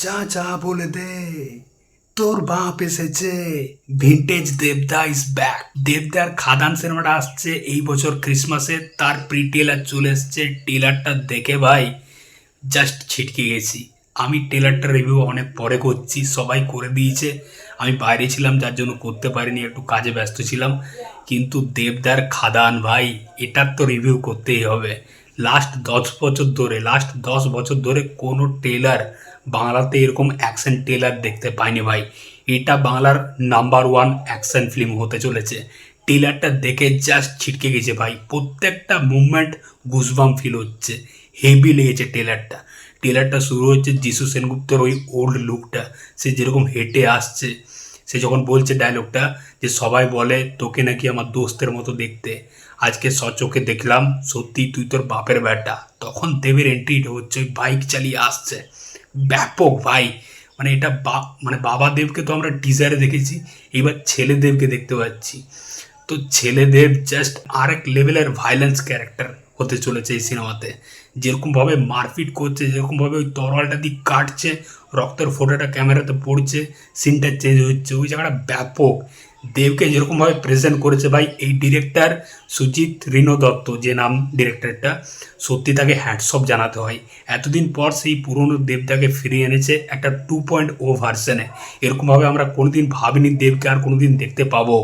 যা যা বলে দে। তোর বাপ এসেছে। ভিন্টেজ দেবদা ইজ ব্যাক দেবদার খাদান সিনেমাটা আসছে এই বছর ক্রিসমাসে তার প্রি টেলার চলে এসছে। টেলারটা দেখে ভাই জাস্ট ছিটকে গেছি। আমি টেলারটা রিভিউ অনেক পরে করছি। সবাই করে দিয়েছে। আমি বাইরে ছিলাম, যার জন্য করতে পারিনি। একটু কাজে ব্যস্ত ছিলাম। কিন্তু দেবদার খাদান ভাই এটার তো রিভিউ করতেই হবে। লাস্ট দশ বছর ধরে লাস্ট দশ বছর ধরে কোনো টেলার বাংলাতে এরকম অ্যাকশন টেলার দেখতে পাইনি ভাই। এটা বাংলার নাম্বার ওয়ান অ্যাকশন ফিল্ম হতে চলেছে। টেলারটা দেখে জাস্ট ছিটকে গেছে ভাই। প্রত্যেকটা মুভমেন্ট গুজবাম ফিল হচ্ছে। হেভি লেগেছে টেলারটা টেলারটা শুরু হচ্ছে যিশু সেনগুপ্তর ওই ওল্ড লুকটা সে যেরকম হেঁটে আসছে। সে যখন বলছে ডায়লগটা যে সবাই বলে, তোকে নাকি আমার দোস্তের মতো দেখতে। আজকে সচোখে দেখলাম সত্যি তুই তোর বাপের বেটা। তখন দেবের এন্ট্রিটা হচ্ছে বাইক চালিয়ে আসছে। ব্যাপক, ভাই। মানে এটা বা মানে বাবা দেবকে তো আমরা টিজারে দেখেছি এবার ছেলে দেবকে দেখতে পাচ্ছি। তো ছেলেদেব জাস্ট আরেক লেভেলের ভাইলেন্স ক্যারেক্টার হতে চলেছে এই সিনেমাতে যেরকমভাবে মারপিট করছে, যেরকমভাবে ওই তরোয়ালটা দিয়ে কাটছে, রক্তের ফোটোটা ক্যামেরাতে পড়ছে সিনটা চেঞ্জ হচ্ছে, ওই জায়গাটা ব্যাপক। দেবকে যেরকমভাবে প্রেজেন্ট করেছে ভাই, এই ডিরেক্টর সুজিত রিনো দত্ত, যে নাম ডিরেক্টরটা সত্যি তাকে হ্যাটসঅপ জানাতে হয়। এতদিন পর সেই পুরনো দেবদাকে ফিরিয়ে এনেছে একটা টু পয়েন্ট ও ভার্সনে এরকমভাবে আমরা কোনোদিন ভাবিনি দেবকে আর কোনোদিন দেখতে পাবো।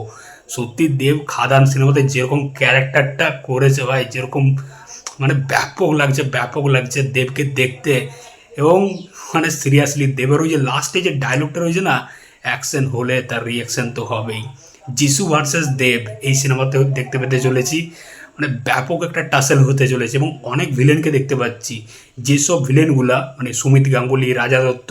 সত্যি দেব খাদান সিনেমাতে যেরকম ক্যারেক্টারটা করেছে ভাই, যেরকম মানে ব্যাপক লাগছে ব্যাপক লাগছে দেবকে দেখতে। এবং মানে সিরিয়াসলি দেবের ওই যে লাস্টে যে ডায়লগটা রয়েছে না অ্যাকশন হলে তার রিয়াকশন তো হবেই। যিশু ভার্সেস দেব এই সিনেমাতে দেখতে পেতে চলেছি। মানে ব্যাপক একটা টাসেল হতে চলেছে এবং অনেক ভিলেনকে দেখতে পাচ্ছি। যেসব ভিলেনগুলা মানে সুমিত গাঙ্গুলি, রাজা দত্ত,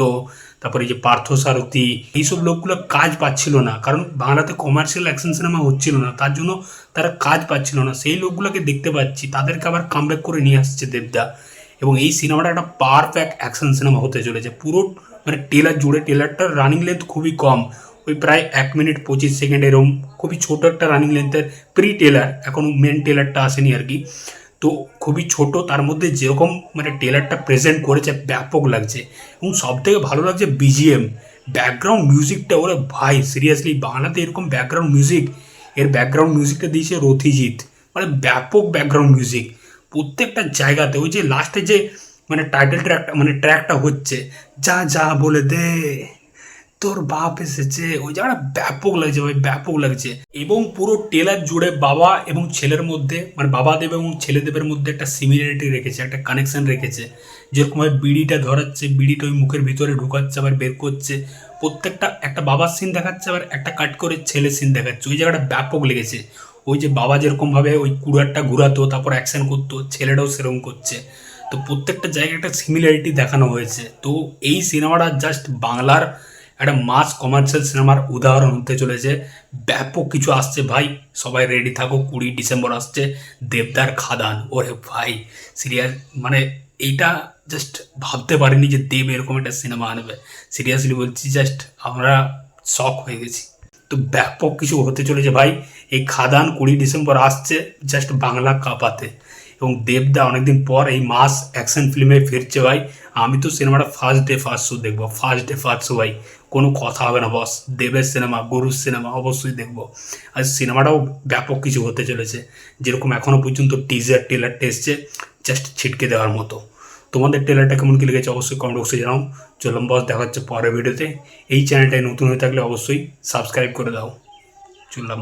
তারপরে যে পার্থ সারথী, এইসব লোকগুলো কাজ পাচ্ছিল না। কারণ বাংলাতে কমার্শিয়াল অ্যাকশন সিনেমা হচ্ছিল না, তার জন্য তারা কাজ পাচ্ছিল না। সেই লোকগুলোকে দেখতে পাচ্ছি, তাদেরকে আবার কামব্যাক করে নিয়ে আসছে দেবদা। এবং এই সিনেমাটা একটা পারফেক্ট অ্যাকশন সিনেমা হতে চলেছে। পুরো মানে টেলার জুড়ে টেলারটার রানিং লেন্থ খুবই কম। ওই প্রায় এক মিনিট পঁচিশ সেকেন্ড এরকম খুবই ছোট একটা রানিং লেন্থের প্রি টেলার এখনও মেন টেলারটা আসেনি আর কি। তো খুবই ছোট, তার মধ্যে যেরকম মানে টেলারটা প্রেজেন্ট করেছে, ব্যাপক লাগছে। এবং সব থেকে ভালো লাগছে বিজিএম ব্যাকগ্রাউন্ড মিউজিকটা ওরে ভাই সিরিয়াসলি বাংলাতে এরকম ব্যাকগ্রাউন্ড মিউজিক এর ব্যাকগ্রাউন্ড মিউজিকটা দিয়েছে রথিজিৎ। মানে ব্যাপক ব্যাকগ্রাউন্ড মিউজিক প্রত্যেকটা জায়গাতে, ওই যে লাস্টে যে মানে টাইটেল ট্র্যাকটা মানে ট্র্যাকটা হচ্ছে, যা যা বলে দে, তোর বাপ এসেছে। ওই জায়গাটা ব্যাপক লাগছে ভাই, ব্যাপক লাগছে। এবং পুরো টেলার জুড়ে বাবা এবং ছেলের মধ্যে মানে বাবা দেব এবং ছেলেদেবের মধ্যে একটা সিমিলারিটি রেখেছে, একটা কানেকশন রেখেছে। যেরকমভাবে বিড়িটা ধরাচ্ছে বিড়িটা ওই মুখের ভিতরে ঢুকাচ্ছে, আবার বের করছে। প্রত্যেকটা, একটা বাবার সিন দেখাচ্ছে, আবার একটা কাট করে ছেলের সিন দেখাচ্ছে। ওই জায়গাটা ব্যাপক লেগেছে। ওই যে বাবা যেরকমভাবে ওই কুড়ারটা ঘুরাতো, তারপর অ্যাকশন করতো ছেলেটাও সেরকম করছে। তো প্রত্যেকটা জায়গায় একটা সিমিলারিটি দেখানো হয়েছে। তো এই সিনেমাটা জাস্ট বাংলার একটা মাস কমার্শিয়াল সিনেমার উদাহরণ হতে চলেছে। ব্যাপক কিছু আসছে ভাই। সবাই রেডি থাকো কুড়ি ডিসেম্বর আসছে। দেবদার খাদান, ওরে ভাই। সিরিয়াস মানে এইটা জাস্ট ভাবতে পারিনি যে দেব এরকম একটা সিনেমা আনবে। সিরিয়াসলি বলছি জাস্ট আমরা শখ হয়ে গেছি। তো ব্যাপক কিছু হতে চলেছে ভাই। এই খাদান কুড়ি ডিসেম্বর আসছে জাস্ট বাংলা কাঁপাতে। এবং দেবদা অনেকদিন পর এই মাস অ্যাকশন ফিল্মে ফিরছে ভাই। আমি তো সিনেমাটা ফার্স্ট ডে ফার্স্ট শো দেখব। ফার্স্ট ডে ফার্স্ট শো ভাই। কোনো কথা হবে না বস দেবের সিনেমা গরুর সিনেমা অবশ্যই দেখব। আর সিনেমাটাও ব্যাপক কিছু হতে চলেছে। যেরকম এখনও পর্যন্ত টিজার টেলারটা এসছে জাস্ট ছিটকে দেওয়ার মতো। তোমাদের টেলারটা কেমন কি লেগেছে অবশ্যই কমেন্ট বক্সে জানাও। চললাম বস দেখা হচ্ছে পরের ভিডিওতে এই চ্যানেলটায় নতুন হয়ে থাকলে অবশ্যই সাবস্ক্রাইব করে দাও। চললাম।